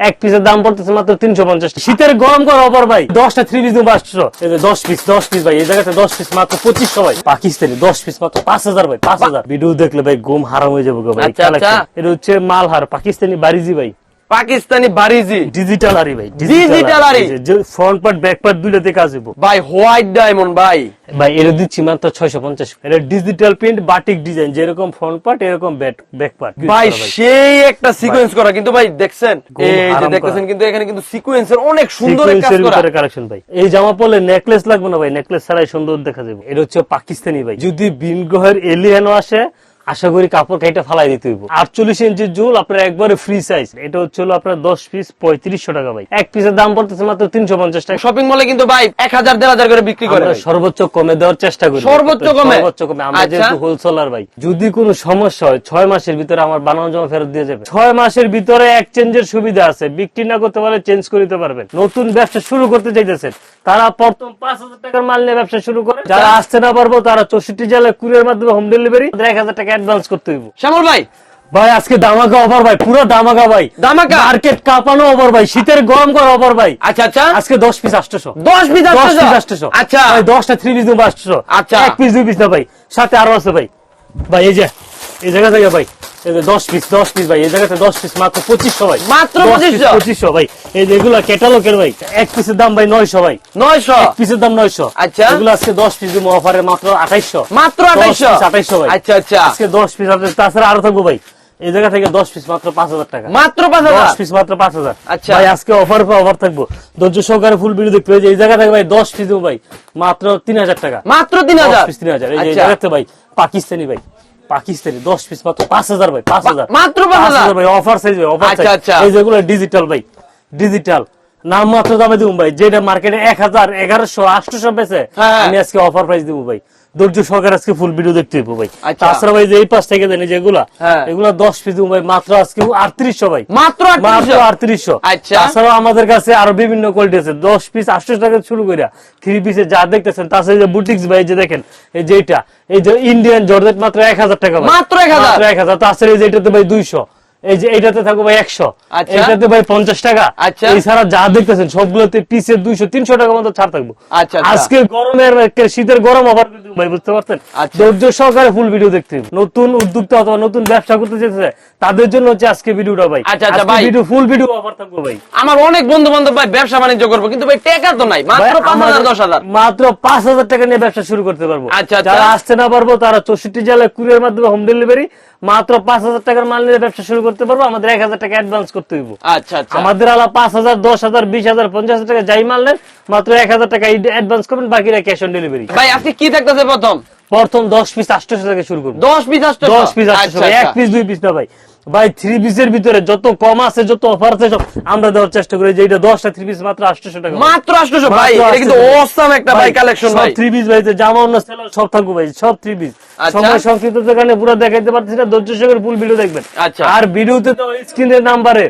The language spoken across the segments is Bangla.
এক পিসের দাম পড়তেছে মাত্র তিনশো পঞ্চাশ শীতের গরম করে অফার ভাই দশটা থ্রি পিস আসছো দশ পিস দশ পিস ভাই এই জায়গাতে দশ পিস মাত্র পঁচিশশো ভাই। পাকিস্তানি দশ পিস মাত্র পাঁচ হাজার ভাই পাঁচ হাজার। ভিডিও দেখলে ভাই ঘুম হারাম হয়ে যাব ভাই আচ্ছা, আচ্ছা। এটা হচ্ছে মাল মালহার পাকিস্তানি বারিজি ভাই। পাকিস্তানি বারিজি। ডিজিটাল আরি ভাই Digital আরি। ফ্রন্ট পার্ট ব্যাক পার্ট দুইটাতে কাজ হইব। ভাই হোয়াইট ডায়মন্ড ভাই। ভাই এটা দিচ্ছি মাত্র ছয়শো পঞ্চাশ। এটা ডিজিটাল প্রিন্ট বাটিক ডিজাইন যেরকম ফ্রন্ট পার্ট এরকম ব্যাক পার্ট ভাই সেই একটা সিকোয়েন্স করা। কিন্তু ভাই দেখছেন? এই যে দেখতেছেন কিন্তু এখানে কিন্তু সিকোয়েন্সের অনেক সুন্দর কাজ করা। কালেকশন ভাই। এই জামা পরলে নেকলেস লাগবে না ভাই। নেকলেস ছাড়াই সুন্দর দেখা যাবে। এটা হচ্ছে পাকিস্তানি ভাই। যদি বিন গ্রহের এলিয়ানও আসে আশা করি কাপড় কাইটা ফালাই দিতে হইব। আটচল্লিশ ইঞ্চি জুল আপনার একবারে ফ্রি সাইজ এটা হচ্ছে আপনার দশ পিস পঁয়ত্রিশশো টাকা ভাই। এক পিসের দাম পড়তেছে মাত্র তিনশো পঞ্চাশ টাকা। শপিং মলে কিন্তু ভাই এক হাজার দেড় হাজার করে বিক্রি করে সর্বোচ্চ কমে দেওয়ার চেষ্টা করি। সর্বোচ্চ কমে? সর্বোচ্চ কমে। আমরা আচ্ছা। যেহেতু হোলসেলার ভাই যদি কোনো সমস্যা হয় ছয় মাসের ভিতরে আমার বানানো জমা ফেরত দিয়ে যাবে। ছয় মাসের ভিতরে এক্সচেঞ্জের সুবিধা আছে। বিক্রি না করতে পারলে চেঞ্জ করে দিতে পারবেন। নতুন ব্যবসা শুরু করতে চাইতেছেন তারা প্রথম পাঁচ হাজার টাকার মাল নিয়ে ব্যবসা শুরু করে। যারা আসতে না পারব তারা চৌষট্টি জেলায় কুরিয়ার মাধ্যমে হোম ডেলিভারি এক হাজার টাকা অ্যাডভান্স করতে হইব। শ্যামল ভাই। ভাই আজকে দামাকা অফার ভাই পুরো দামাকা ভাই। দামাকা? মার্কেট কাঁপানো অফার ভাই শীতের গরম করা অফার ভাই। আচ্ছা আচ্ছা। আজকে দশ পিস আটশোশো। দশ পিস দশ আসতেছো? পিস আটশোশো। আচ্ছা। ভাই দশটা থ্রি পিস দেবো আটশোশো। আচ্ছা। এক পিস দুই পিস না ভাই সাথে আরও আছে ভাই। ভাই এই যে এই জায়গা থেকে ভাই দশ পিস দশ পিস ভাই এই জায়গাতে দশ পিস মাত্র পঁচিশশো ভাই। মাত্র দশ piece 2500? পঁচিশশো ভাই। এই যে এগুলো ক্যাটালগের ভাই এক পিসের দাম ভাই নয়শো ভাই। নয়শো? এক পিসের দাম নয়শো। আচ্ছা। এগুলো আজকে দশ পিস দেবো অফারে মাত্র আঠাইশশো। মাত্র আঠাইশো আঠাইশো ভাই। আচ্ছা আচ্ছা। আজকে দশ পিস আপনার তাছাড়া আরও থাকব ভাই। এই জায়গা থেকে দশ পিস মাত্র পাঁচ হাজার টাকা। মাত্র পাঁচ হাজার? দশ পিস মাত্র পাঁচ হাজার। আচ্ছা। ভাই আজকে অফার পর অফার থাকব। ধৈর্য সহকারে ফুল ভিডিও দেখতে এই জায়গা থেকে ভাই দশ পিস দেবো ভাই মাত্র তিন হাজার টাকা। মাত্র তিন হাজার? পিস তিন হাজার। এই যে এই আচ্ছা। জায়গাতে ভাই পাকিস্তানি ভাই। পাকিস্তানি দশ পিস মাত্র পাঁচ হাজার ভাই পাঁচ হাজার মাত্র পাঁচ হাজার? ভাই অফার সাইজ ভাই অফার সাইজ আচ্ছা। এই যেগুলো ডিজিটাল ভাই ডিজিটাল নাম মাত্র দামে দিব ভাই যেটা মার্কেটে এক হাজার এগারোশো আটশোশো বেছে। আমি আজকে অফার প্রাইস দিব ভাই ধৈর্য সহকারে আজকে ফুল ভিডিও দেখতে ভাই। আচ্ছা। তাছাড়া ভাই যে এই পাশ থেকে দেন যেগুলা হ্যাঁ। এগুলা দশ পিস ভাই মাত্র আজকে আটত্রিশশো ভাই। মাত্র মাত্র আটত্রিশশো। আটত্রিশশো আচ্ছা। তাছাড়াও আমাদের কাছে আরও বিভিন্ন কোয়ালিটি আছে। দশ পিস আটশো টাকা শুরু করে থ্রি পিসে যা দেখতেছেন তাছাড়া যে বুটিক্স ভাই যে দেখেন এই যে এইটা এই যে ইন্ডিয়ান জর্জেট মাত্র এক হাজার টাকা মাত্র 1000 মাত্র এক হাজার। তাছাড়া এই যে এটাতে ভাই দুইশো। এই যে এইটাতে থাকবে ভাই একশো আচ্ছা। এইটাতে ভাই পঞ্চাশ টাকা আচ্ছা। এছাড়া যা দেখতেছেন সবগুলোতে পিসে দুইশো তিনশো টাকা মতো ছাড় থাকব আচ্ছা, আচ্ছা। আজকে গরমের শীতের গরম ভাই বুঝতে পারছেন। ধৈর্য সহকারে ফুল ভিডিও দেখতে নতুন উদ্যোক্তা অথবা নতুন ব্যবসা করতে যেতে তাদের জন্য হচ্ছে আজকে ভিডিওটা ভাই আচ্ছা, আচ্ছা, ভাই। ভিডিও ফুল ভিডিও অফার থাকবে ভাই আমার অনেক বন্ধু বান্ধব ভাই ব্যবসা বাণিজ্য করব কিন্তু ভাই টেকা তো নাই মাত্র পাঁচ হাজার দশ হাজার মাত্র পাঁচ হাজার টাকা নিয়ে ব্যবসা শুরু করতে পারব আচ্ছা, আচ্ছা। যারা আসতে না পারব তারা চৌষট্টি জেলায় কুরিয়ার মাধ্যমে হোম ডেলিভারি মাত্র পাঁচ হাজার টাকার মাল নিয়ে ব্যবসা শুরু করতে পারব আমাদের এক হাজার টাকা অ্যাডভান্স করতে হইব। আচ্ছা আচ্ছা। আমাদের আলা পাঁচ হাজার দশ হাজার বিশ হাজার পঞ্চাশ হাজার টাকা যাই মাল নেন মাত্র এক হাজার টাকা অ্যাডভান্স করবেন বাকিরা ক্যাশ অন ডেলিভারি ভাই আপনি কি থাকতেছে প্রথম? প্রথম দশ পিস আটশো থেকে শুরু করব। দশ পিস আসছে দশ পিস আটশো এক পিস দুই পিস না ভাই। ভাই থ্রি পিসের ভিতরে যত কম আছে যত অফার আছে সব আমরা দেওয়ার চেষ্টা করি। যে এটা দশটা থ্রি পিস মাত্র আটশোশো টাকা। মাত্র আটশোশো? ভাই এটা কিন্তু 800 অসাম একটা ভাই কালেকশন ভাই। থ্রি পিস ভাই জামা অন্য সেলার সব থাকব ভাই সব থ্রি পিস আচ্ছা। সময় সংক্ষিপ্ত কারণে পুরো দেখাইতে পারতেছি না ধৈর্য সহকারে ফুল ভিডিও দেখবেন। আচ্ছা। আর ভিডিওতে তো স্ক্রিনের নাম্বারে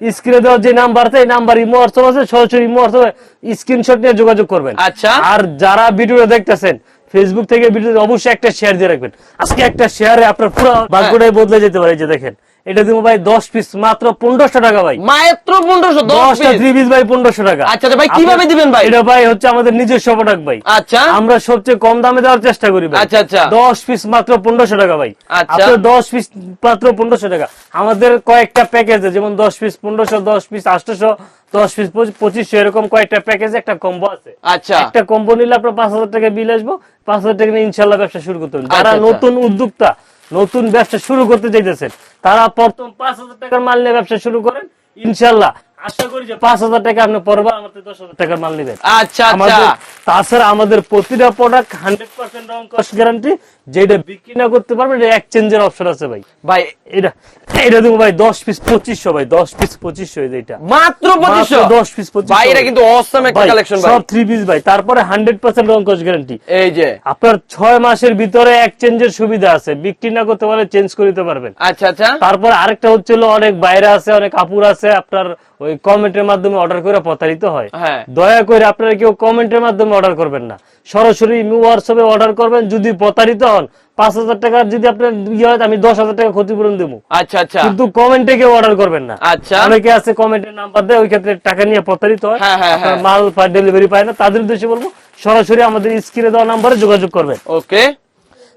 স্ক্রিনে যে নাম্বার আছে এই নাম্বার ইমো হোয়াটসঅ্যাপ আছে সরাসরি ইমো হোয়াটসঅ্যাপ স্ক্রিনশট নিয়ে যোগাযোগ করবেন। আচ্ছা। আর যারা ভিডিওটা দেখতেছেন ফেসবুক থেকে ভিডিও অবশ্যই একটা শেয়ার দিয়ে রাখবেন। আজকে একটা শেয়ারে আপনার পুরো ভাগ্যটাই বদলে যেতে পারে যে দেখেন। এটা দিব ভাই দশ পিস মাত্র পনেরোশো টাকা ভাই। মাত্র পনেরোশো দশটা থ্রি পিস ভাই পনেরোশো টাকা। আচ্ছা, ভাই, কীভাবে দিবেন ভাই? এটা ভাই হচ্ছে আমাদের নিজস্ব প্রোডাক্ট ভাই। আচ্ছা। আমরা সবচেয়ে কম দামে দেওয়ার চেষ্টা করি ভাই। আচ্ছা, আচ্ছা। দশ পিস মাত্র পনেরোশো টাকা ভাই। আচ্ছা। দশ পিস মাত্র পনেরোশো টাকা। আমাদের কয়েকটা প্যাকেজ আছে যেমন দশ পিস পনেরোশো দশ পিস আটশোশো দশ পিস পঁচিশশো এরকম কয়েকটা প্যাকেজ একটা কম্বো আছে। আচ্ছা। একটা কম্বো নিলে আপনার পাঁচ হাজার টাকা বিল আসব পাঁচ হাজার টাকা নিয়ে ইনশাল্লাহ ব্যবসা শুরু করতে হবে। যারা আচ্ছা, আচ্ছা। নতুন উদ্যোক্তা নতুন ব্যবসা শুরু করতে চাইতেছেন, তারা প্রথম পাঁচ হাজার টাকার মাল নিয়ে ব্যবসা শুরু করেন, ইনশাল্লাহ। আশা করি যে পাঁচ হাজার টাকা আপনি পরবার আমাদের দশ হাজার টাকার মাল নেবেন। আচ্ছা আচ্ছা। তাছাড়া আমাদের প্রতিটা প্রোডাক্ট হান্ড্রেড পার্সেন্ট রং কস্ট গ্যারান্টি যেটা বিক্রি না করতে পারবেন এটা এক্সচেঞ্জের অপশন আছে ভাই। ভাই এটা এটা দেবো ভাই দশ পিস পঁচিশশো ভাই দশ পিস পঁচিশশো এই যে এটা। মাত্র পঁচিশশো? দশ পিস পঁচিশশো ভাই এটা কিন্তু অসাম একটা কালেকশন সব থ্রি পিস ভাই তারপরে হান্ড্রেড পার্সেন্ট রং কস্ট গ্যারান্টি এই যে। আপনার ছয় মাসের ভিতরে এক্সচেঞ্জের সুবিধা আছে বিক্রি না করতে পারলে চেঞ্জ করে দিতে পারবেন। আচ্ছা আচ্ছা। তারপর আরেকটা হচ্ছিল অনেক বাইরে আছে অনেক কাপড় আছে আপনার ওই কমেন্টের মাধ্যমে অর্ডার করে প্রতারিত হয়। হ্যাঁ। দয়া করে আপনারা কেউ কমেন্টের মাধ্যমে অর্ডার করবেন না। সরাসরি হোয়াটসঅ্যাপে অর্ডার করবেন যদি প্রতারিত হন পাঁচ হাজার টাকার যদি আপনার ইয়ে হয় আমি দশ হাজার টাকা ক্ষতিপূরণ দেবো। আচ্ছা আচ্ছা। কিন্তু কমেন্টে কেউ অর্ডার করবেন না। আচ্ছা। অনেকে আছে কমেন্টের নাম্বার দেয় ওই ক্ষেত্রে টাকা নিয়ে প্রতারিত হয়। হ্যাঁ, হ্যাঁ, আপনার। মাল ডেলিভারি পায় না। তাদের উদ্দেশ্যে বলব সরাসরি আমাদের স্ক্রিনে দেওয়া নাম্বারে যোগাযোগ করবেন। ওকে।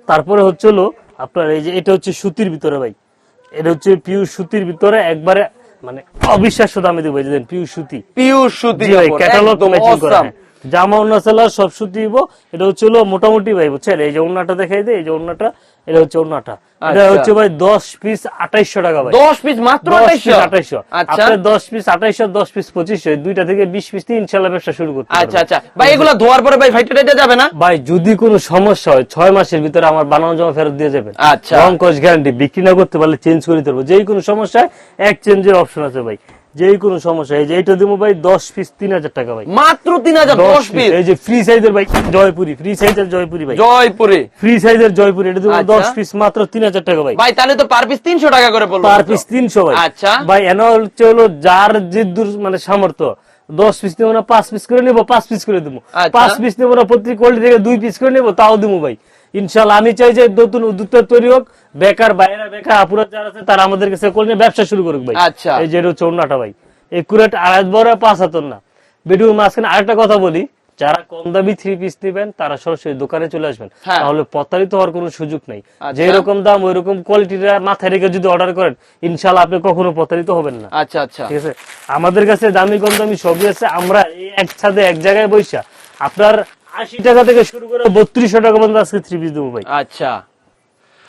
তারপরে হচ্ছে হলো আপনার এই যে এটা হচ্ছে সুতির ভিতরে ভাই। এটা হচ্ছে পিউ সুতির ভিতরে একবারে মানে অবিশ্বাস্য দামে দিব এই পিউ সুতি। পিউ সুতি ক্যাটালগ ম্যাচিং করা। জামা অন্য সেলার সব সুতি দিব এটা হচ্ছিল মোটামুটি ভাই বুঝছেন? এই যে অন্যটা দেখাই দেয় এই যে ওন্নাটা এটা হচ্ছে ওন্নাটা এটা আচ্ছা। হচ্ছে ভাই দশ পিস আঠাইশশো টাকা ভাই। দশ পিস মাত্র দশ আঠাইশশো পিস আঠাইশশো? আচ্ছা। আপনার দশ পিস আঠাইশশো দশ পিস পঁচিশশো এই দুইটা থেকে বিশ পিস দিয়ে ইনশাল্লাহ ব্যবসা শুরু করতে আচ্ছা আচ্ছা। ভাই এগুলা ধোয়ার পরে ভাই ফাইটে টাইটে যাবে না? ভাই যদি কোনো সমস্যা হয় ছয় মাসের ভিতরে আমার বানানো জমা ফেরত দিয়ে যাবেন। আচ্ছা। রং গ্যারান্টি বিক্রি না করতে পারলে চেঞ্জ করে পারব। যেই কোনো সমস্যায় চেঞ্জের অপশন আছে ভাই। যেই কোনো সমস্যা এই যে এইটা দিব ভাই দশ পিস তিন হাজার টাকা ভাই। মাত্র তিন হাজার দশ পিস এই যে ফ্রি সাইজের ভাই জয়পুরি ফ্রি সাইজের জয়পুরি ভাই। জয়পুরে। ফ্রি সাইজের জয়পুরি এটা দেবো আচ্ছা। দশ পিস মাত্র তিন হাজার টাকা ভাই। ভাই তাহলে তো পার পিস তিনশো টাকা করে পার পিস তিনশো ভাই। আচ্ছা। ভাই এনা হচ্ছে হলো যার যে মানে সামর্থ্য দশ পিস নেব না পাঁচ পিস করে নেব পাঁচ পিস করে দেবো। আচ্ছা। পাঁচ পিস নেব না প্রতি কোয়ালিটি থেকে দুই পিস করে নেব তাও দেবো ভাই। ইনশাল্লাহ আমি চাই যে নতুন উদ্যোক্তা তৈরি হোক বেকার বাইরে বেকার আপুরা যারা আছে তারা আমাদের কাছে করে নিয়ে ব্যবসা শুরু করুক ভাই। আচ্ছা। এই যে চৌনাটা ভাই। একুরেট আড়াই বড় পাঁচ হাতর না। ভিডিওর মাঝখানে আরেকটা কথা বলি। যারা কম দামি থ্রি পিস নেবেন তারা সরাসরি দোকানে চলে আসবেন। হ্যাঁ। তাহলে প্রতারিত হওয়ার কোনো সুযোগ নেই। আচ্ছা। যে রকম দাম ওই রকম কোয়ালিটিটা মাথায় রেখে যদি অর্ডার করেন ইনশাল্লাহ আপনি কখনো প্রতারিত হবেন না। আচ্ছা আচ্ছা। ঠিক আছে? আমাদের কাছে দামি কম দামি সবই আছে। আমরা এক ছাদে এক জায়গায় বৈশা আপনার আশি টাকা থেকে শুরু করে বত্রিশশো টাকা পর্যন্ত আজকে থ্রি পিস দেবো ভাই। আচ্ছা।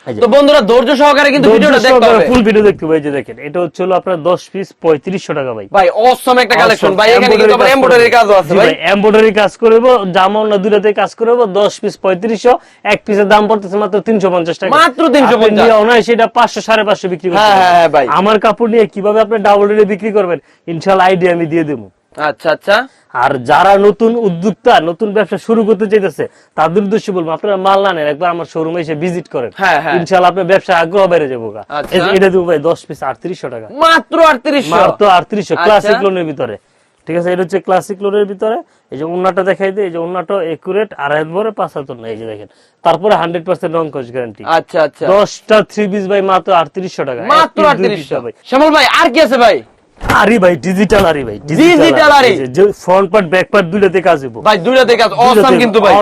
তো বন্ধুরা ধৈর্য সহকারে কিন্তু ভিডিওটা দেখতে হবে। ফুল ভিডিও দেখতে ভাই যে দেখেন এটা হচ্ছে হলো আপনার দশ পিস পঁয়ত্রিশশো টাকা ভাই। ভাই অসম একটা কালেকশন ভাই এখানে কিন্তু এমব্রয়ডারি কাজও আছে ভাই। এমব্রয়ডারি কাজ করব জামা দুটাতে কাজ করব দশ পিস পঁয়ত্রিশশো এক পিসের দাম পড়তেছে মাত্র তিনশো পঞ্চাশ টাকা। মাত্র 350 আপনি নিয়ে অনায়াসে এটা পাঁচশো সাড়ে পাঁচশো বিক্রি করতে হ্যাঁ, হ্যাঁ, ভাই। আমার কাপড় নিয়ে কীভাবে আপনি ডাবল রেটে বিক্রি করবেন? ইনশাল্লাহ আইডিয়া আমি দিয়ে দেবো। আচ্ছা আচ্ছা। আর যারা নতুন উদ্যোক্তা নতুন ব্যবসা শুরু করতে চাইতেছে তাদের উদ্দেশ্যে বলব আপনারা মাল না নেন একবার আমার শোরুমে এসে ভিজিট করেন। হ্যাঁ, হ্যাঁ। আপনার ব্যবসা আগ্রহ বেড়ে যাব। আচ্ছা। এটা দেবো ভাই দশ পিস আটত্রিশশো টাকা। মাত্র আটত্রিশশো? মাত্র আটত্রিশশো আচ্ছা। ক্লাসিক লোনের ভিতরে। ঠিক আছে এটা হচ্ছে ক্লাসিক লোনের ভিতরে। এই যে উন্নাটা দেখাই দিই এই যে উন্নাটা একুরেট আড়াই বড় পাঁচ হাজার না এই যে দেখেন। তারপরে হান্ড্রেড পার্সেন্ট নন কস্ট গ্যারান্টি আচ্ছা আচ্ছা। দশটা থ্রি পিস ভাই মাত্র আটত্রিশশো টাকা। মাত্র আটত্রিশশো। ভাই। শ্যামল ভাই আর কি আছে ভাই? আরি ভাই ডিজিটাল আরি ভাই ডিজিটাল আরে। ফ্রন্ট পার্ট ব্যাক পার্ট দুইটাতে কাজ হইব। ভাই দুইটা কাজ অসম কিন্তু ভাই।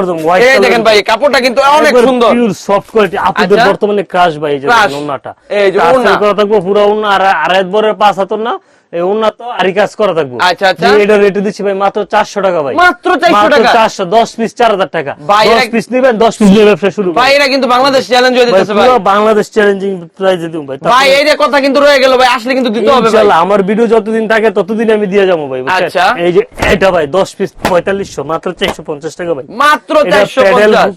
এই দেখেন ভাই কাপড়টা কিন্তু অনেক সুন্দর। পিওর সফট কোয়ালিটি আপনাদের। বর্তমানে ক্রাশ ভাই এই যে। ওন্নাটা এই যে ওন্না কথা পুরো ওন্না আর আড়াই বরের পাঁচ হাতর না এই ওন্না আরি কাজ করা থাকব। আচ্ছা, আচ্ছা। এটা রেটে দিচ্ছি ভাই মাত্র টাকা ভাই। মাত্র 400 টাকা? চারশো দশ পিস চার হাজার টাকা। ভাই, দশ এরা- পিস নিবেন দশ পিস নিয়ে ব্যবসা শুরু ভাই এরা কিন্তু বাংলাদেশ চ্যালেঞ্জ হয়ে দিতেছে ভাই। পুরো বাংলাদেশ চ্যালেঞ্জিং প্রাইজে দিব ভাই। ভাই এই যে কথা কিন্তু রয়ে গেল ভাই আসলে কিন্তু দিতে হবে ভাই। ইনশাআল্লাহ আমার ভিডিও যতদিন থাকে ততদিন আমি দিয়ে যাব ভাই আচ্ছা। এই যে এটা ভাই দশ পিস পঁয়তাল্লিশশো মাত্র চারশো পঞ্চাশ টাকা ভাই। মাত্র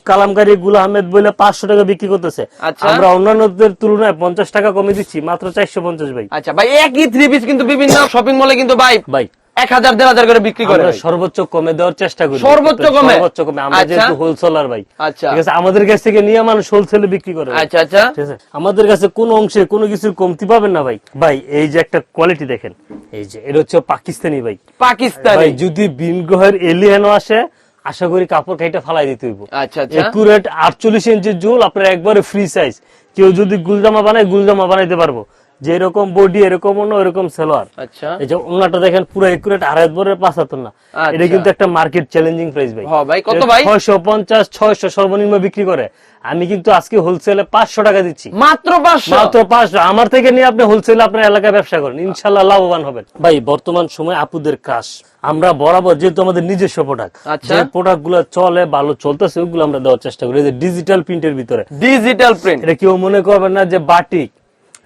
কালামকারী গুল আহমেদ বলে পাঁচশো টাকা বিক্রি করতেছে। আমরা অন্যান্যদের তুলনায় পঞ্চাশ টাকা কমে দিচ্ছি মাত্র চারশো পঞ্চাশ ভাই। আচ্ছা ভাই একই থ্রি পিস কিন্তু বিভিন্ন শপিং মলে কিন্তু ভাই ভাই এক হাজার দেড় হাজার করে বিক্রি করে সর্বোচ্চ কমে দেওয়ার চেষ্টা করি। সর্বোচ্চ কমে? সর্বোচ্চ কমে। আমরা আচ্ছা। যেহেতু হোলসেলার ভাই আচ্ছা। ঠিক আছে আমাদের কাছ থেকে নিয়ে মানুষ হোলসেলে বিক্রি করে আচ্ছা আচ্ছা। ঠিক আছে? আমাদের কাছে কোন অংশে কোনো কিছুর কমতি পাবেন না ভাই। ভাই এই যে একটা কোয়ালিটি দেখেন। এই যে এটা হচ্ছে পাকিস্তানি ভাই। পাকিস্তানি। ভাই যদি বিন গ্রহের এলিয়েনও আসে আশা করি কাপড় খাইটা ফালাই দিতে হইব। আচ্ছা আচ্ছা। একুরেট আটচল্লিশ ইঞ্চির জুল আপনার একবারে ফ্রি সাইজ কেউ যদি গুলজামা বানায় গুলজামা বানাইতে পারব। যে এরকম বডি এরকম অন্য এরকম সেলোয়ার। আচ্ছা। এই যে ওনাটা দেখেন পুরো একুরেট আড়াই বরের পাঁচ হাত না আচ্ছা। এটা কিন্তু একটা মার্কেট চ্যালেঞ্জিং প্রাইস ভাই। ভাই, কত ভাই? ছয়শো পঞ্চাশ ছয়শো সর্বনিম্ন বিক্রি করে। আমি কিন্তু আজকে হোলসেলে পাঁচশো টাকা দিচ্ছি। মাত্র পাঁচশো? মাত্র পাঁচশো। আমার থেকে নিয়ে আপনি হোলসেল আপনার এলাকায় ব্যবসা করেন। ইনশাল্লাহ লাভবান হবেন। ভাই বর্তমান সময় আপুদের কাজ আমরা বরাবর যেহেতু আমাদের নিজস্ব প্রোডাক্ট আচ্ছা। যে প্রোডাক্টগুলো চলে ভালো চলতেছে ওগুলো আমরা দেওয়ার চেষ্টা করি। যে ডিজিটাল প্রিন্টের ভিতরে। ডিজিটাল প্রিন্ট এটা কেউ মনে করবেন না যে বাটিক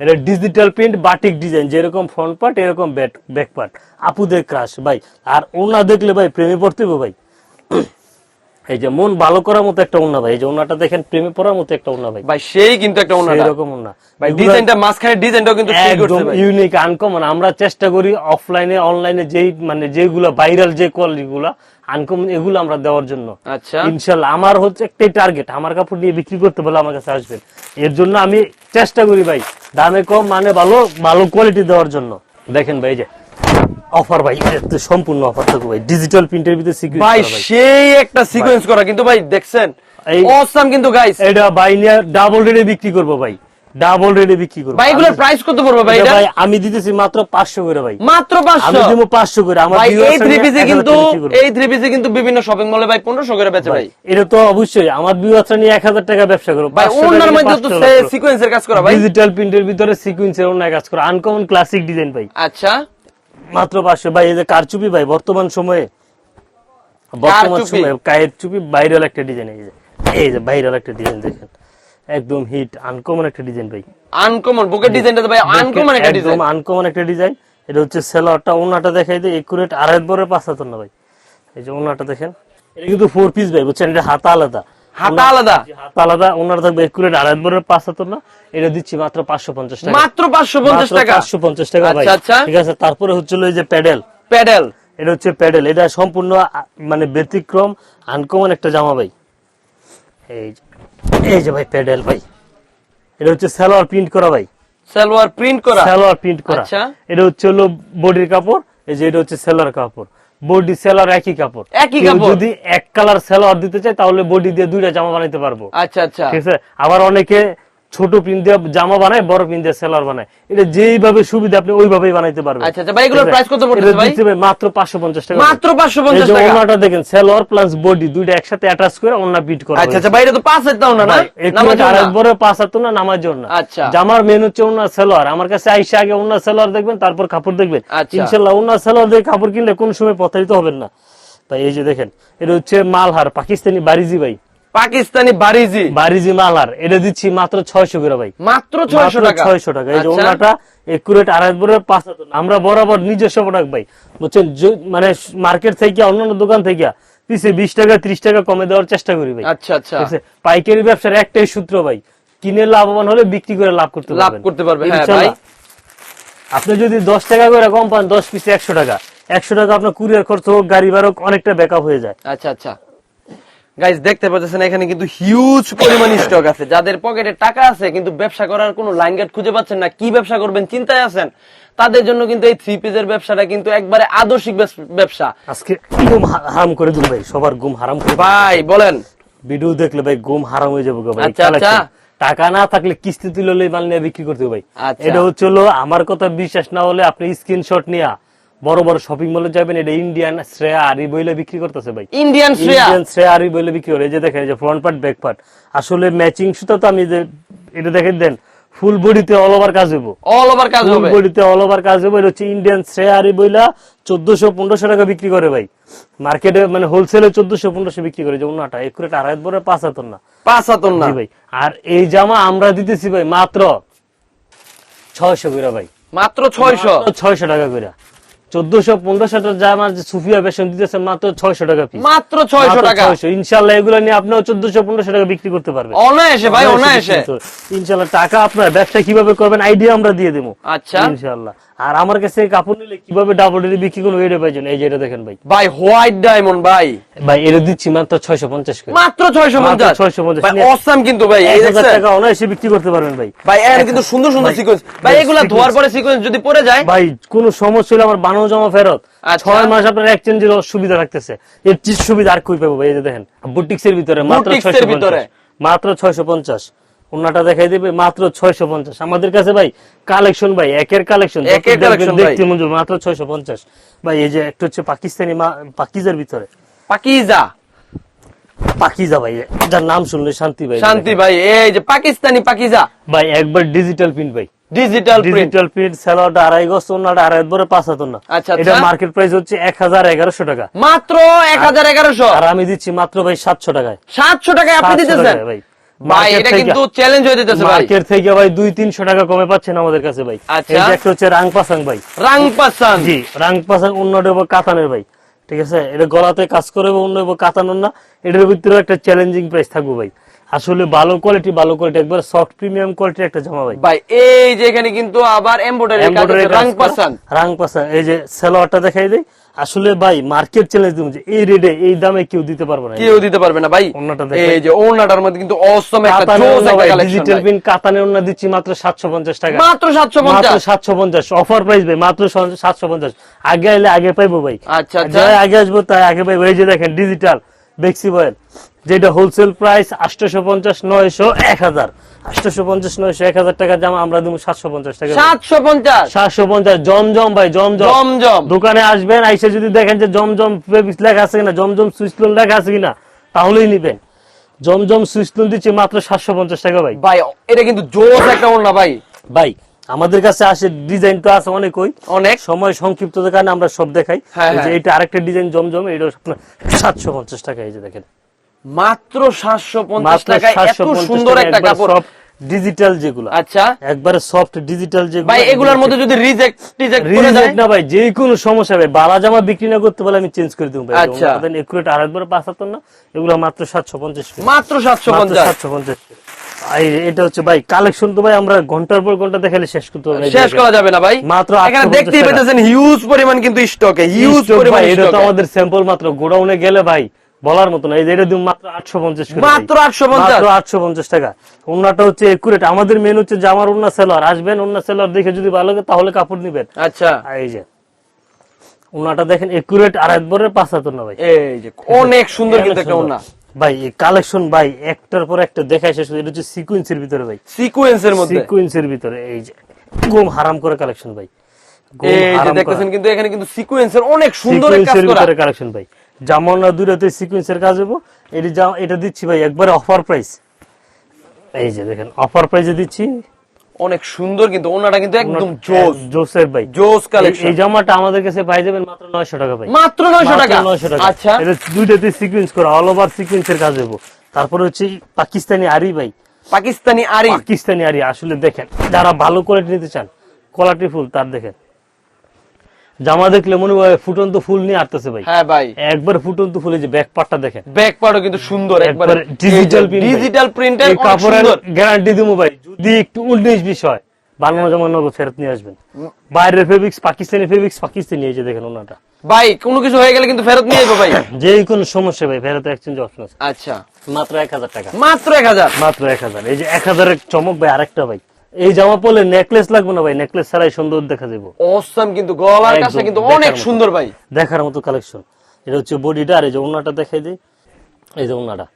এটা ডিজিটাল প্রিন্ট বাটিক ডিজাইন যেরকম ফ্রন্ট পার্ট এরকম ব্যাক পার্ট আপুদের ক্রাশ ভাই। আর ওনা দেখলে ভাই প্রেমে পড়তে হবে ভাই। এই যে মন ভালো করার মতো একটা ওনা ভাই। এই যে ওনাটা দেখেন প্রেমে পড়ার মতো একটা ওনা ভাই। ভাই সেই কিন্তু একটা ওনাটা। এরকম ওনা। ভাই ডিজাইনটা মাঝখানে ডিজাইনটাও কিন্তু একদম ইউনিক আনকমন আমরা চেষ্টা করি অফলাইনে অনলাইনে যেই মানে যেগুলো ভাইরাল যে কোয়ালিটি গুলা আনকমন এগুলো আমরা দেওয়ার জন্য। আচ্ছা। ইনশাল্লাহ আমার হচ্ছে একটাই টার্গেট আমার কাপড় নিয়ে বিক্রি করতে বলে আমার কাছে আসবেন। এর জন্য আমি চেষ্টা করি ভাই দামে কম মানে ভালো ভালো কোয়ালিটি দেওয়ার জন্য। দেখেন ভাই যে অফার ভাই সম্পূর্ণ অফার থাকবে ভাই ডিজিটাল প্রিন্টের ভিতরে সিকিউর ভাই সেই একটা সিকোয়েন্স করা কিন্তু ভাই দেখছেন? অসাম কিন্তু গাইস এটা ভাই নিয়ে ডাবল রেটে বিক্রি করব ভাই। ডাবল রেটে বিক্রি করব। ভাই এগুলোর প্রাইস কত পড়বে ভাই? এটা ভাই আমি দিতেছি মাত্র পাঁচশো করে ভাই। মাত্র আমি পাঁচশো দিব পাঁচশো করে আমার ভাই এই থ্রি পিসে কিন্তু এই থ্রি পিসে কিন্তু বিভিন্ন শপিং মলে ভাই পনেরোশো করে বেচে ভাই এটা তো অবশ্যই আমার বিবাচা নিয়ে এক হাজার টাকা ব্যবসা করো ভাই অন্যার মধ্যে তো সিকোয়েন্সের কাজ করা ভাই। ডিজিটাল প্রিন্টের ভিতরে সিকুয়েন্সের অন্য কাজ করো আনকমন ক্লাসিক ডিজাইন ভাই। আচ্ছা। মাত্র পাঁচশো ভাই এই যে কারচুপি ভাই বর্তমান সময়ে বর্তমান। সময়ে কায়ের চুপি ভাইরাল একটা ডিজাইন এই যে এই যে ভাইরাল একটা ডিজাইন দেখেন। একদম হিট আনকমন একটা ডিজাইন ভাই। আনকমন বুকের ডিজাইনটা তো ভাই আনকমন একটা ডিজাইন একদম আনকমন একটা ডিজাইন এটা হচ্ছে সেলারটা ওনাটা দেখাই দেয় একুরেট আড়াই বরের পাঁচ হাতের না ভাই। এই যে ওনাটা দেখেন এটা কিন্তু ফোর পিস ভাই বুঝছেন? এটা হাতা আলাদা। হাতা আলাদা। হাত আলাদা ওনার থাকবে একুরেট আড়াই বরের পাঁচ হাতের না। এটা দিচ্ছি মাত্র পাঁচশো পঞ্চাশ টাকা। মাত্র পাঁচশো পঞ্চাশ টাকা? পাঁচশো পঞ্চাশ টাকা ভাই। আচ্ছা আচ্ছা। ঠিক আছে তারপরে হচ্ছিল এই যে প্যাডেল। প্যাডেল। এটা হচ্ছে প্যাডেল। এটা সম্পূর্ণ মানে ব্যতিক্রম আনকমন একটা জামা ভাই। এই এই যে ভাই প্যাডেল ভাই এটা হচ্ছে সালোয়ার প্রিন্ট করা ভাই। সালোয়ার প্রিন্ট করা? সালোয়ার প্রিন্ট করা। আচ্ছা। এটা হচ্ছে হলো বডির কাপড় এই যে এটা হচ্ছে সেলার কাপড়। বডি সেলার একই কাপড়। একই কাপড়? যদি এক কালার সেলার দিতে চাই তাহলে বডি দিয়ে দুইটা জামা বানাইতে পারব। আচ্ছা আচ্ছা। ঠিক আছে? আবার অনেকে ছোট দিয়ে জামা বানায় বড় দিয়ে সেলার বানায়। এটা যেইভাবে সুবিধা আপনি ওইভাবেই বানাইতে পারবেন। আচ্ছা, আচ্ছা, ভাই, এগুলোর price কত ভাই? মাত্র পাঁচশো পঞ্চাশ টাকা। মাত্র পাঁচশো এই পঞ্চাশ যে টাকা। ওনাটা দেখেন সেলোয়ার প্লাস বডি দুইটা একসাথে অ্যাটাচ করে ওনা বিট করা আচ্ছা আচ্ছা ভাই এটা তো পাঁচ দাও না? না নামাজ আর না? একবারে পাঁচ হাত না নামার জন্য আচ্ছা। জামার মেন হচ্ছে ওনা সেলোয়ার আমার কাছে আইসা আগে ওনা সেলোয়ার দেখবেন তারপর কাপড় দেখবেন। আচ্ছা। ইনশাল্লাহ ওনা সেলোয়ার দিয়ে কাপড় কিনলে কোন সময় প্রতারিত হবেন না। ভাই এই যে দেখেন এটা হচ্ছে মালহার পাকিস্তানি বারিজি ভাই। পাকিস্তানি বারিজি। বারিজি মালহার এটা দিচ্ছি মাত্র ছয়শো করে ভাই। মাত্র ছয়শো টাকা? ছয়শো টাকা। এই যে আচ্ছা। ওনাটা একুরেট আড়াই বরের পাঁচ আমরা বরাবর নিজস্ব প্রোডাক্ট ভাই। বুঝছেন? মানে মার্কেট থেকে অন্যান্য দোকান থেকে পিছে বিশ টাকা ত্রিশ টাকা কমে দেওয়ার চেষ্টা করি ভাই। আচ্ছা আচ্ছা। পাইকারি ব্যবসার একটাই সূত্র ভাই। কিনে লাভবান হলে বিক্রি করে লাভ করতে লাভ করতে পারবে, হ্যাঁ। আপনি যদি দশ টাকা করে কম পান দশ পিসে একশো টাকা। একশো টাকা আপনার কুরিয়ার খরচ হোক গাড়ি ভাড়া হোক অনেকটা ব্যাকআপ হয়ে যায়। আচ্ছা আচ্ছা। গাইজ দেখতে পাচ্ছেন এখানে কিন্তু হিউজ পরিমাণ স্টক আছে। যাদের পকেটে টাকা আছে কিন্তু ব্যবসা করার কোনো লাইন গেট খুঁজে পাচ্ছেন না কি ব্যবসা করবেন চিন্তায় আছেন? তাদের জন্য কিন্তু এই থ্রি পিসের ব্যবসাটা কিন্তু একবারে আদর্শিক ব্যবসা আজকে ঘুম হারাম করে দিল ভাই সবার ঘুম হারাম করে ভাই বলেন। ভিডিও দেখলে ভাই ঘুম হারাম হয়ে যাবে ভাই আচ্ছা, আচ্ছা। টাকা না থাকলে কিস্তি তুলে মাল নিয়ে বিক্রি করতে ভাই। আচ্ছা। এটা হচ্ছে হলো আমার কথা বিশ্বাস না হলে আপনি স্ক্রিনশট নিয়ে বড় বড় শপিং মলে যাবেন এটা ইন্ডিয়ান শ্রেয়া আর এই বইলে বিক্রি করতেছে ভাই। ইন্ডিয়ান শ্রেয়া? ইন্ডিয়ান শ্রেয়া আর এই বইলে বিক্রি করে। এই যে দেখেন এই যে ফ্রন্ট পার্ট ব্যাক পার্ট আসলে ম্যাচিং সুতা তো আমি যে এটা দেখেন দেন ফুল বডিতে অল ওভার কাজ হইব। অল ওভার কাজ হবে। বডিতে অল ওভার কাজ হবে এটা হচ্ছে ইন্ডিয়ান শ্রেয়া আর এই বইলা চোদ্দশো পনেরোশো টাকা বিক্রি করে ভাই। মার্কেটে মানে হোলসেলে চোদ্দশো পনেরোশো বিক্রি করে। যে অন্যটা একুরেট আড়াই বড় পাঁচ হাতর না। পাঁচ হাতন না। ভাই। আর এই জামা আমরা দিতেছি ভাই মাত্র ছয়শো করে ভাই। মাত্র ছয়শো? ছয়শো টাকা করে। চোদ্দশো পনেরোশো টাকা সুফিয়া বেশন দিতেছে মাত্র ছয়শো টাকা পিস মাত্র ছয়শো টাকা। ইনশাল্লাহ এগুলো নিয়ে আপনিও চোদ্দশো পনেরোশো টাকা বিক্রি করতে পারবেন। অনায়াসে ভাই অনায়াসে ইনশাল্লাহ টাকা আপনার ব্যবসা কীভাবে করবেন আইডিয়া আমরা দিয়ে দেবো। আচ্ছা। ইনশাল্লাহ। আর আমার কাছে কাপড় নিলে কীভাবে ডাবল ডেলি বিক্রি করব এটা পাইছেন এই যে এটা দেখেন ভাই। ভাই হোয়াইট ডায়মন্ড ভাই। ভাই এটা দিচ্ছি মাত্র ছয়শো পঞ্চাশ মাত্র ছয়শো পঞ্চাশ। মাত্র 650 অসাম কিন্তু ভাই এই হাজার টাকা অনায়াসে বিক্রি করতে পারবেন ভাই। ভাই এর কিন্তু সুন্দর সুন্দর ভাই, সিকোয়েন্স ভাই ভাই, এগুলা ধোয়ার sequence। পরে সিকোয়েন্স যদি পড়ে যায় ভাই কোন সমস্যা হলে আমার বানানো জমা ফেরত। আচ্ছা। ছয় মাস আপনার এক্সচেঞ্জের সুবিধা থাকতেছে। এর চিজ সুবিধা আর কই পাবো? ভাই এই যে দেখেন বুটিক্সের ভিতরে মাত্র ছয়শো ভিতরে। মাত্র ছয়শো পঞ্চাশ। ওনাটা দেখাই দিবে মাত্র ছয়শো পঞ্চাশ। আমাদের কাছে ভাই কালেকশন ভাই একের কালেকশন দেখতে মঞ্জুর মাত্র ছয়শো পঞ্চাশ। ভাই এই যে একটা হচ্ছে পাকিস্তানি পাকিজার ভিতরে। পাকিজা। পাকিজা ভাই যার নাম শুনলে শান্তি ভাই। শান্তি ভাই এই যে পাকিস্তানি পাকিজা। ভাই একবার ডিজিটাল প্রিন্ট ভাই। ডিজিটাল প্রিন্ট আড়াই গজ ওনাটা আড়াই বড় পাঁচ হাত না আচ্ছা, এটা। মার্কেট প্রাইস হচ্ছে এক হাজার এগারোশো টাকা। মাত্র এক হাজার এগারোশো? আর আমি দিচ্ছি মাত্র ভাই সাতশো টাকায়। সাতশো টাকায় আপনি দিতেছেন? ভাই। ভাই এটা কিন্তু চ্যালেঞ্জ হয়ে ভাই। মার্কেট থেকে ভাই দুই তিনশো টাকা কমে পাচ্ছেন আমাদের কাছে ভাই। আচ্ছা। হচ্ছে রাং পাসাং ভাই। জি কাতানের ভাই। ঠিক আছে? এটা গলাতে কাজ করে অন্য কাতানোর না। এটার ভিতরে একটা চ্যালেঞ্জিং প্রাইস থাকব ভাই। আসলে ভালো কোয়ালিটি ভালো কোয়ালিটি একবার সফট প্রিমিয়াম কোয়ালিটির একটা জামা ভাই। ভাই এই যে এখানে কিন্তু আবার এমব্রয়ডারি কাজ রাং পাসান। রাং পাসান এই যে সেলোয়ারটা দেখাই দেই। আসলে ভাই মার্কেট চ্যালেঞ্জ দিম যে এই রেটে এই দামে কেউ দিতে পারবে না কেউ দিতে পারবে না ভাই। দেখাই। এই যে ওড়নাটার মধ্যে কিন্তু অসম একটা জোস একটা কালেকশন ডিজিটাল প্রিন্ট কাতানের ওড়না দিচ্ছি মাত্র সাতশো পঞ্চাশ টাকা। মাত্র সাতশো মাত্র পঞ্চাশ সাতশো পঞ্চাশ অফার প্রাইস ভাই মাত্র সাতশো পঞ্চাশ। আগে আইলে আগে পাইবো ভাই। আচ্ছা আচ্ছা। যাই আগে আসব তাই আগে পাইবো। এই যে দেখেন ডিজিটাল বেক্সি বয়েল যেটা হোলসেল প্রাইস আটশো পঞ্চাশ নয়শো এক হাজার। আটশো পঞ্চাশ নয়শো এক হাজার টাকা জামা আমরা দেবো সাতশো পঞ্চাশ টাকা সাতশো পঞ্চাশ। সাতশো পঞ্চাশ জমজম ভাই জমজম। জমজম। দোকানে আসবেন আইসে যদি দেখেন যে জমজম ফেব্রিক্স লেখা আছে কিনা জমজম সুইসলুন লেখা আছে কিনা তাহলেই নিবেন। জমজম সুইসলুন দিচ্ছে মাত্র সাতশো পঞ্চাশ টাকা ভাই। ভাই এটা কিন্তু জোস একটা ওড়না ভাই। ভাই আমাদের কাছে আসে ডিজাইন তো আছে অনেকই। অনেক। সময় সংক্ষিপ্ততার কারণে আমরা সব দেখাই। হ্যাঁ, যে হ্যাঁ। এটা আরেকটা ডিজাইন জমজম এটা সাতশো পঞ্চাশ টাকা এই যে দেখেন। মাত্র সাতশো পঞ্চাশ টাকায় এত সুন্দর একটা কাপড়। ডিজিটাল যেগুলো। আচ্ছা। একবারে সফট ডিজিটাল যেগুলো ভাই এগুলোর মধ্যে যদি রিজেক্ট টিজেক্ট করে যায়? রিজেক্ট না ভাই যে কোনো সমস্যা হবে বালা জামা বিক্রি না করতে পারলে আমি চেঞ্জ করে দেবো ভাই। আচ্ছা। একুরেট আরেকবার পাঁচাত্তর না এগুলো মাত্র সাতশো পঞ্চাশ মাত্র সাতশো পঞ্চাশ। সাতশো পঞ্চাশ এটা হচ্ছে ভাই কালেকশন তো ভাই আমরা ঘণ্টার পর ঘণ্টা দেখালে শেষ করতে পারব এই শেষ করা যাবে না ভাই। মাত্র এখানে 850 দেখতেই পেতেছেন হিউজ পরিমাণ কিন্তু স্টকে হিউজ পরিমাণ এটা তো আমাদের স্যাম্পল মাত্র। গোডাউনে গেলে ভাই বলার মতো না এই যে এটা দিন মাত্র আটশো পঞ্চাশ মাত্র 850 মাত্র আটশো পঞ্চাশ টাকা। ওনাটা হচ্ছে একুরেট আমাদের মেন হচ্ছে জামার ওনা সেলার আসবেন ওনা সেলার দেখে যদি ভালো লাগে তাহলে কাপড় নিবেন। আচ্ছা। এই যে দেখেন একুরেট আর না ভাই। এই যে অনেক সুন্দর কিন্তু একটা ভাই কালেকশন ভাই একটার পর একটা দেখাই শেষ এটা হচ্ছে সিকুয়েন্সের ভিতরে ভাই। সিকোয়েন্সের মধ্যে। সিকুয়েন্সের ভিতরে এই যে গুম হারাম করে কালেকশন ভাই। এই যে দেখতেছেন কিন্তু এখানে কিন্তু সিকোয়েন্সের অনেক সুন্দর কাজ করা। কালেকশন ভাই। জামানা দূরেতে সিকোয়েন্সের কাজ হব। এটি যা- এটা দিচ্ছি ভাই একবারে অফার প্রাইস এই যে দেখেন অফার প্রাইসে দিচ্ছি। অনেক সুন্দর কিন্তু ওনাটা কিন্তু একদম জোস। জোসের ভাই। জোস কালেকশন এই জামাটা আমাদের কাছে পাই যাবেন মাত্র নয়শো টাকা ভাই। মাত্র নয়শো মাত্র টাকা? 900 টাকা। আচ্ছা। এটা দুইটাতে সিকোয়েন্স করা অল ওভার সিকোয়েন্সের কাজ হব। তারপরে হচ্ছে পাকিস্তানি আরি ভাই। পাকিস্তানি আরি। পাকিস্তানি আরি আসলে দেখেন যারা ভালো কোয়ালিটি নিতে চান কোয়ালিটি ফুল তার দেখেন। জামা দেখলে মনে হয় ফুটন্ত ফুল নিয়ে আসতেছে ভাই। হ্যাঁ ভাই। একবার ফুটন্ত ফুলে যে ব্যাক পার্টটা দেখেন। ব্যাক পার্টও কিন্তু সুন্দর একবার ডিজিটাল ডিজিটাল প্রিন্টের কাপড়ের গ্যারান্টি দিব ভাই যদি একটু উনিশ বিষয় বাংলা জামা নগদ ফেরত নিয়ে আসবেন। বাইরের ফেব্রিক্স পাকিস্তানি ফেব্রিক্স পাকিস্তানি এই যে দেখেন ওনাটা। ভাই কোনো কিছু হয়ে গেলে কিন্তু ফেরত নিয়ে যাব ভাই। যে কোনো সমস্যা ভাই ফেরত এক্সচেঞ্জ অপশন আছে। আচ্ছা। মাত্র এক হাজার টাকা। মাত্র এক হাজার। মাত্র এক হাজার। এই যে এক হাজারের চমক ভাই আরেকটা ভাই। এই জামা পরলে নেকলেস লাগবে না ভাই? নেকলেস ছাড়াই সুন্দর দেখা যাব অসম কিন্তু গলার কাছে কিন্তু অনেক সুন্দর ভাই। দেখার মতো কালেকশন এটা হচ্ছে বডিটা আর এই যে ওনাটা দেখাই দিই। এই যে ওনাটা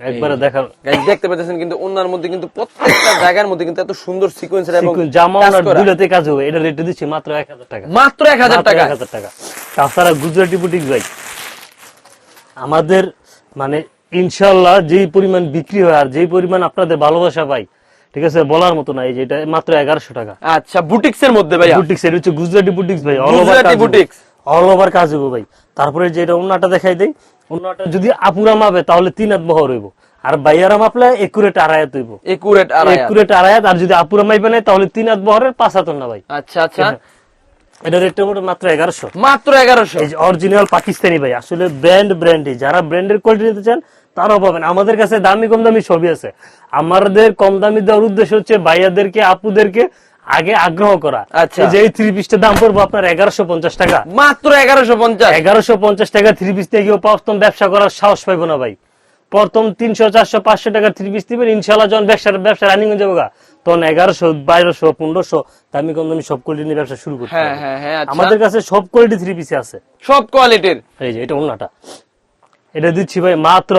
একবারে দেখার দেখতে পাচ্ছেন কিন্তু ওনার মধ্যে কিন্তু প্রত্যেকটা জায়গার মধ্যে কিন্তু এত সুন্দর সিকোয়েন্সের এবং জামা ওনার দুলাতে কাজ হবে। এটা রেটে দিচ্ছি মাত্র এক হাজার টাকা। মাত্র এক হাজার মাত্র টাকা। 1000 টাকা। তাছাড়া গুজরাটি বুটিক ভাই আমাদের মানে ইনশাল্লাহ যেই পরিমাণ বিক্রি হয় আর যেই পরিমাণ আপনাদের ভালোবাসা পাই ঠিক আছে? বলার মতো না এই যে এটা মাত্র এগারোশো টাকা। আচ্ছা বুটিক্স এর মধ্যে ভাইয়া। বুটিক্স এটা হচ্ছে গুজরাটি বুটিক্স ভাই all over boutiques। All over কাজ হইব ভাই। তারপরে যে এটা অন্যটা দেখাই দেই অন্যটা যদি আপুরা মাপে তাহলে তিন হাত বহর হইব। আর বাইয়ারা মাপলে একুরেট আড়ায়াত হইব। একুরেট আর একুরেট আড়ায়াত আর যদি আপুরা মাইবে নাই তাহলে তিন হাত বহরের পাঁচ হাত না ভাই। আচ্ছা আচ্ছা। এটা রেটটা মোট মাত্র এগারোশো। মাত্র এগারোশো। অরিজিনাল পাকিস্তানি ভাই আসলে ব্র্যান্ড ব্র্যান্ড যারা ব্র্যান্ডের কোয়ালিটি নিতে চান তারাও পাবেন আমাদের কাছে দামি কম দামি সবই আছে। আমাদের কম দামি দেওয়ার উদ্দেশ্য হচ্ছে ভাইয়াদেরকে আপুদেরকে আগে আগ্রহ করা। আচ্ছা। যে থ্রি পিসটার দাম পড়ব আপনার এগারোশো পঞ্চাশ টাকা। মাত্র এগারোশো পঞ্চাশ। এগারোশো পঞ্চাশ টাকা থ্রি পিস গিয়ে প্রথম ব্যবসা করার সাহস পাইবো না ভাই। প্রথম তিনশো চারশো পাঁচশো টাকা থ্রি পিস দিবেন ইনশাল্লাহ যখন ব্যবসার ব্যবসা রানিং হয়ে যাব তখন এগারোশো বারোশো পনেরোশো দামি কম দামি সব কোয়ালিটি নিয়ে ব্যবসা শুরু করতে হ্যাঁ হ্যাঁ হ্যাঁ আচ্ছা। আমাদের কাছে সব কোয়ালিটি থ্রি পিসে আছে। সব কোয়ালিটির এই যে এটা অন্যটা এটা দিচ্ছি ভাই মাত্র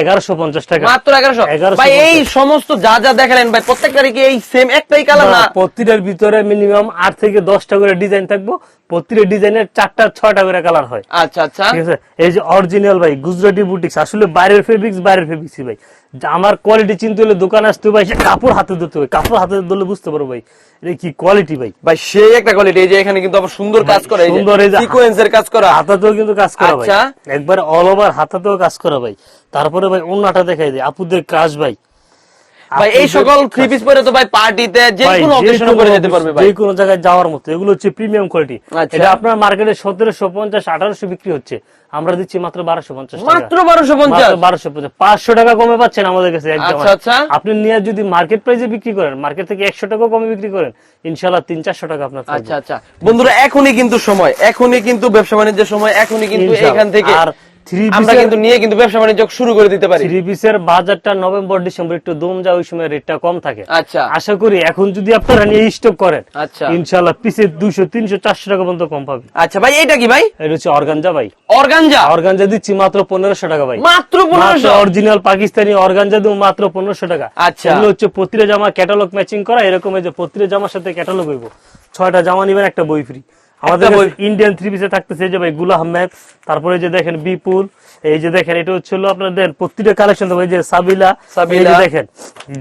এগারোশো পঞ্চাশ টাকা। মাত্র এগারোশো। 1150 ভাই এই সমস্ত যা যা দেখালেন ভাই প্রত্যেকটারই কি এই সেম একটাই কালার না প্রতিটার ভিতরে মিনিমাম আট থেকে দশটা করে ডিজাইন থাকব। প্রতিটা ডিজাইনের চারটা ছয়টা করে কালার হয়। আচ্ছা আচ্ছা। ঠিক আছে? এই যে অরিজিনাল ভাই গুজরাটি বুটিক্স আসলে বাইরের ফেব্রিক্স বাইরের ফেব্রিক্স ভাই। আমার কোয়ালিটি চিনতে হলে দোকান আসতে ভাই সে কাপড় হাতে ধরতে হবে। কাপড় হাতে ধরলে বুঝতে পারব ভাই এটা কি কোয়ালিটি ভাই? ভাই সেই একটা কোয়ালিটি এই যে এখানে কিন্তু আবার সুন্দর কাজ করা এই সুন্দর এই যে- সিকোয়েন্সের কাজ করা। হাতাতেও কিন্তু কাজ করা ভাই। আচ্ছা। একবার অল ওভার হাতাতেও কাজ করা ভাই। তারপরে ভাই অন্যটা দেখাই দিই। আপুদের কাজ ভাই। ভাই এই সকল থ্রি পিস পরে তো ভাই পার্টিতে যে কোনো যে অকেশনে পরে যেতে পারবে ভাই। যে কোনো জায়গায় যাওয়ার মতো এগুলো হচ্ছে প্রিমিয়াম কোয়ালিটি আচ্ছা। এটা আপনার মার্কেটে সতেরোশো পঞ্চাশ আঠারোশো বিক্রি হচ্ছে। আমরা দিচ্ছি মাত্র বারোশো পঞ্চাশ মাত্র বারোশো পঞ্চাশ? বারোশো পঞ্চাশ। পাঁচশো টাকা কমে পাচ্ছেন আমাদের কাছে এক আচ্ছা, আচ্ছা। আপনি নিয়ে যদি মার্কেট প্রাইসে বিক্রি করেন মার্কেট থেকে একশো টাকা কমে বিক্রি করেন ইনশাল্লাহ তিন চারশো টাকা আপনার আচ্ছা আচ্ছা। বন্ধুরা এখনই কিন্তু সময় এখনই কিন্তু ব্যবসা বাণিজ্যের সময় এখনই কিন্তু এখান থেকে আর আমরা কিন্তু নিয়ে কিন্তু ব্যবসা বাণিজ্য শুরু করে দিতে পারি। থ্রি পিসের বাজারটা নভেম্বর ডিসেম্বর একটু দম যায় ওই সময় রেটটা কম থাকে। আচ্ছা। আশা করি এখন যদি আপনারা নিয়ে স্টক করেন আচ্ছা। পিসের টাকা পর্যন্ত কম পাবে আচ্ছা ভাই এটা কি ভাই? এটা হচ্ছে অর্গানজা ভাই। অর্গানজা অর্গানজা দিচ্ছি মাত্র পনেরোশো টাকা ভাই। মাত্র অরিজিনাল পাকিস্তানি অর্গানজা দেবো মাত্র পনেরোশো টাকা। আচ্ছা। এগুলো হচ্ছে প্রতিটা জামা ক্যাটালগ ম্যাচিং করা এরকম এই যে প্রতিটা জামার সাথে ক্যাটালগ হইব। ছয়টা জামা নিবেন একটা বই ফ্রি আমাদের ইন্ডিয়ান থ্রি পিসে থাকতেছে যে ভাই গুলা আহমেদ তারপরে যে দেখেন বিপুল এই যে দেখেন এটা হচ্ছে আপনার দেন প্রতিটা কালেকশন ভাই যে সাবিলা সাবিলা। এই যে দেখেন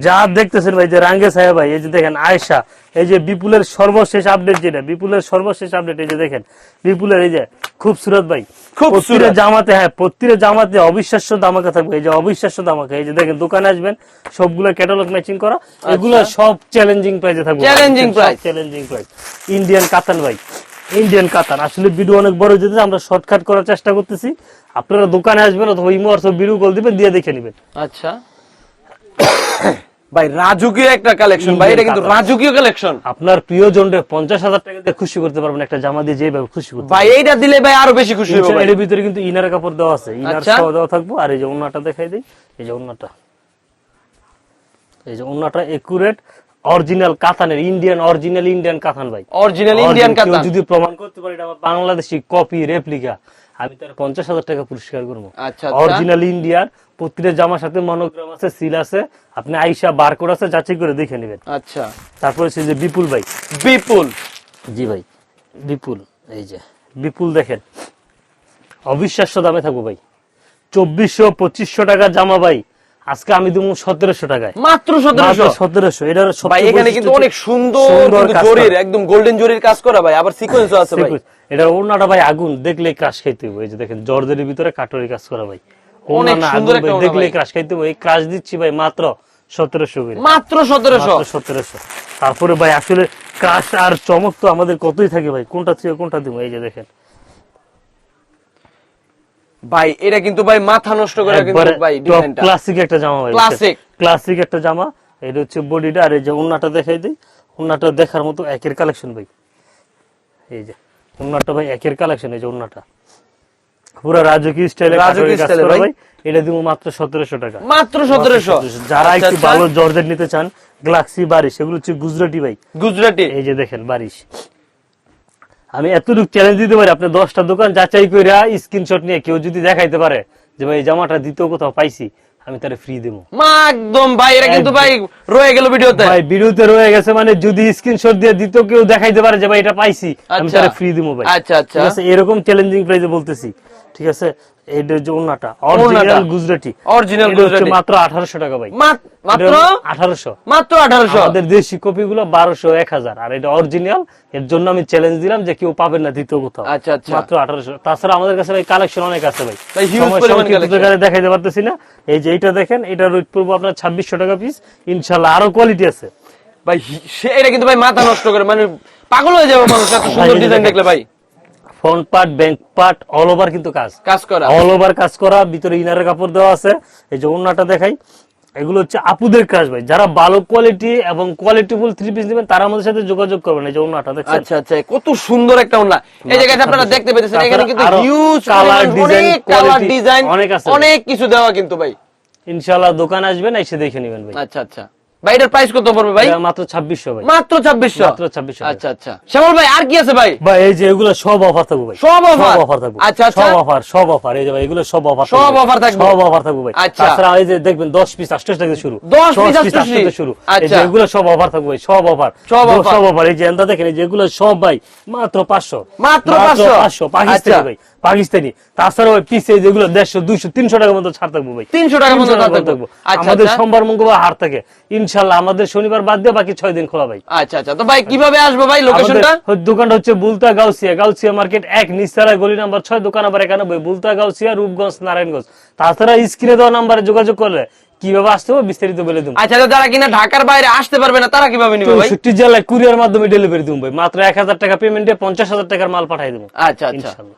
যা দেখতেছেন ভাই যে রাঙ্গে সাহেব ভাই এই যে দেখেন আয়েশা এই যে বিপুলের সর্বশেষ আপডেট যেটা বিপুলের সর্বশেষ আপডেট এই যে দেখেন বিপুলের এই যে খুব সুরত ভাই খুবসুরত। প্রতিটা জামাতে হ্যাঁ প্রতিটা জামাতে অবিশ্বাস্য দামাকা থাকবে এই যে অবিশ্বাস্য দামাকা এই যে দেখেন দোকানে আসবেন সবগুলো ক্যাটালগ ম্যাচিং করা এগুলো সব চ্যালেঞ্জিং প্রাইসে থাকবে Challenging price। Challenging price Indian কাতান ভাই ইন্ডিয়ান কাতান আসলে ভিডিও অনেক বড় যেতে আমরা শর্টকাট করার চেষ্টা করতেছি। আপনারা দোকানে আসবেন অথবা ইমো অথবা ভিডিও কল দিবেন দিয়ে দেখে নেবেন। আচ্ছা। ভাই রাজকীয় একটা কালেকশন ভাই এটা কিন্তু রাজকীয় কালেকশন আপনার প্রিয় জনরে পঞ্চাশ হাজার টাকা দিয়ে খুশি করতে পারবেন একটা জামা দিয়ে যেভাবে খুশি করতে ভাই এইটা দিলে ভাই আরও বেশি খুশি হব এর ভিতরে কিন্তু ইনার কাপড় দেওয়া আছে। ইনার। সহ দেওয়া থাকব। আর এই যে ওন্নাটা দেখাই দিই। এই যে ওন্নাটা এই যে ওন্নাটা একুরেট অরিজিনাল কাতানের ইন্ডিয়ান অরিজিনাল ইন্ডিয়ান কাতান ভাই। অরিজিনাল ইন্ডিয়ান কাতান। যদি প্রমাণ করতে পারে এটা আমার বাংলাদেশি কপি রেপ্লিকা আমি তার পঞ্চাশ হাজার টাকা পুরস্কার করব। অরিজিনাল ইন্ডিয়ার প্রতিটা জামার সাথে মনোগ্রাম আছে সিল আছে। আপনি আইসা বারকোড আছে যাচাই করে দেখে নেবেন। আচ্ছা। তারপরে হচ্ছে যে বিপুল ভাই। বিপুল। জি ভাই বিপুল এই যে বিপুল দেখেন। অবিশ্বাস্য দামে থাকব ভাই। চব্বিশশো পঁচিশশো টাকার জামা ভাই। আজকে আমি দেবো সতেরোশো টাকায়। মাত্র সতেরোশো? সতেরোশো। এটার ভাই এখানে কিন্তু অনেক সুন্দর কাজ জরির একদম গোল্ডেন জরির কাজ করা ভাই। আবার সিকোয়েন্সও আছে ভাই। এটা ওনাটা ভাই আগুন। দেখলে ক্রাশ খাইতে হবে এই যে দেখেন জর্জের ভিতরে কাটরি কাজ করা ভাই। অনেক সুন্দর একটা দেখলে খাইতে হবে এই ক্রাশ দিচ্ছি ভাই মাত্র সতেরোশো মাত্র সতেরোশো? সতেরোশো। তারপরে ভাই আসলে ক্রাশ আর চমক তো আমাদের কতই থাকে ভাই? কোনটা থেকে কোনটা দিব? এই যে দেখেন। ভাই এটা কিন্তু ভাই মাথা নষ্ট করে কিন্তু ভাই ডিজাইনটা ক্লাসিক একটা জামা ভাই Classic। ক্লাসিক একটা জামা এটা হচ্ছে বডিটা আর এই যে উন্নাটা দেখাই দিই উন্নাটা দেখার মতো একের কালেকশন ভাই। এই যে উন্নাটা ভাই একের কালেকশন এই যে উন্নাটা পুরো রাজকীয় স্টাইলে রাজকীয় এ ভাই। এটা দিব মাত্র সতেরোশো টাকা। মাত্র সতেরোশো। যারা আচ্ছা, একটু আচ্ছা। ভালো জর্জেট নিতে চান গ্লাক্সি বারিশ এগুলো হচ্ছে গুজরাটি ভাই। গুজরাটি। এই যে দেখেন বারিশ আমি এতটুকু চ্যালেঞ্জ দিতে পারি আপনি দশটা দোকান যাচাই করে স্ক্রিনশট নিয়ে কেউ যদি দেখাইতে পারে যে ভাই জামাটা দ্বিতীয় কোথাও পাইছি আমি তাহলে ফ্রি দেবো। মা একদম ভাই এরা কিন্তু ভাই রয়ে গেল ভিডিওতে। ভাই ভিডিওতে রয়ে গেছে মানে যদি স্ক্রিনশট দিয়ে দিত কেউ দেখাইতে পারে যে ভাই এটা পাইছি আমি তাহলে তারে ফ্রি দেবো ভাই। আচ্ছা, আচ্ছা। ঠিক আছে এরকম চ্যালেঞ্জিং প্রাইজে বলতেছি। ঠিক আছে? এটা যে ওন্নাটা অরিজিনাল গুজরাটি। Original গুজরাটি। মাত্র আঠারোশো টাকা ভাই। মাত্র? আঠারোশো। মাত্র আঠারোশো? আমাদের দেশি কপি গুলো বারোশো আর এটা অরিজিনাল এর জন্য আমি চ্যালেঞ্জ দিলাম যে কেউ পাবেন না দ্বিতীয় কোথাও। আচ্ছা, আচ্ছা। মাত্র তাছাড়া আমাদের কাছে ভাই কালেকশন অনেক আছে ভাই। ভাই, huge পরিমাণ সংক্ষিপ্ত দেখাইতে পারতেছি না। এই যে এটা দেখেন এটা রেট পড়ব আপনার ছাব্বিশশো টাকা পিস ইনশাল্লাহ আরও কোয়ালিটি আছে। ভাই সে এটা কিন্তু ভাই মাথা নষ্ট করে মানে পাগল হয়ে যাবে মানুষ এত সুন্দর ডিজাইন দেখলে ভাই। Front part back part all over কিন্তু কাজ। কাজ করা। অল ওভার কাজ করা ভিতরে ইনারের কাপড় দেওয়া আছে। এই যে ওন্নাটা দেখাই এগুলো হচ্ছে আপুদের কাজ ভাই। যারা ভালো কোয়ালিটি এবং কোয়ালিটিফুল থ্রি পিস নেবেন তারা আমাদের সাথে যোগাযোগ করবেন। এই যে ওন্নাটা দেখছেন? আচ্ছা আচ্ছা কত সুন্দর একটা ওনা এই জায়গায় আপনারা দেখতে পেতেছেন এখানে কিন্তু হিউজ design, অনেক কালার ডিজাইন অনেক আছে। অনেক কিছু দেওয়া কিন্তু ভাই। ইনশাআল্লাহ দোকান আসবেন এসে দেখে নেবেন ভাই। আচ্ছা আচ্ছা। ভাই এটার প্রাইস কত পড়বে ভাই? মাত্র ছাব্বিশশো ভাই। মাত্র ছাব্বিশশো? মাত্র 2600 আচ্ছা আচ্ছা। শ্যামল ভাই আর কি আছে ভাই? ভাই এই যে এগুলো সব অফার থাকবে ভাই। সব offer? অফার থাকবে। আচ্ছা, আচ্ছা। সব অফার সব অফার এই যে ভাই এগুলো সব অফার সব offer থাকবে? সব অফার থাকবে ভাই। আচ্ছা। তাছাড়া এই যে দেখবেন 10 পিস 28 টাকা শুরু। 10 piece 10 88 থেকে শুরু। এই আচ্ছা। যে এগুলো সব অফার থাকবে ভাই সব অফার সব offer? সব অফার এই যে এন্দা দেখেন এই যে এগুলো সব ভাই মাত্র 500 মাত্র 500? 500 পাকিস্তানি আচ্ছা। ভাই। পাকিস্তানি। তাছাড়া ওই পিসে যেগুলো 150 200 300 টাকার মতো ছাড় থাকবে ভাই। 300 টাকার মতো 300 ছাড় টাকার আচ্ছা, আমাদের আচ্ছা। সোমবার মঙ্গলবার হাট থাকে। ইনশাআল্লাহ আমাদের শনিবার বাদ দিয়ে বাকি 6 দিন খোলা ভাই। আচ্ছা আচ্ছা। তো ভাই কীভাবে আসব ভাই লোকেশনটা? দোকানটা হচ্ছে বুলতা গাউসিয়া। গাউসিয়া মার্কেট এক নিস্তারা গলি নাম্বার ছয় দোকান নাম্বার একানব্বই। বুলতা গাউসিয়া রূপগঞ্জ নারায়ণগঞ্জ। তাছাড়া স্ক্রিনে দেওয়া নাম্বারে যোগাযোগ করলে কীভাবে আসতে হবে বিস্তারিত বলে দেবো। আচ্ছা যারা কিনা ঢাকার বাইরে আসতে পারবে না তারা কীভাবে নিবে ভাই? চৌষট্টি জেলায় কুরিয়ার মাধ্যমে ডেলিভারি দেবো ভাই। মাত্র এক হাজার টাকা পেমেন্টে পঞ্চাশ হাজার টাকার মাল পাঠাই দেবো। আচ্ছা আচ্ছা। ইনশাল্লাহ।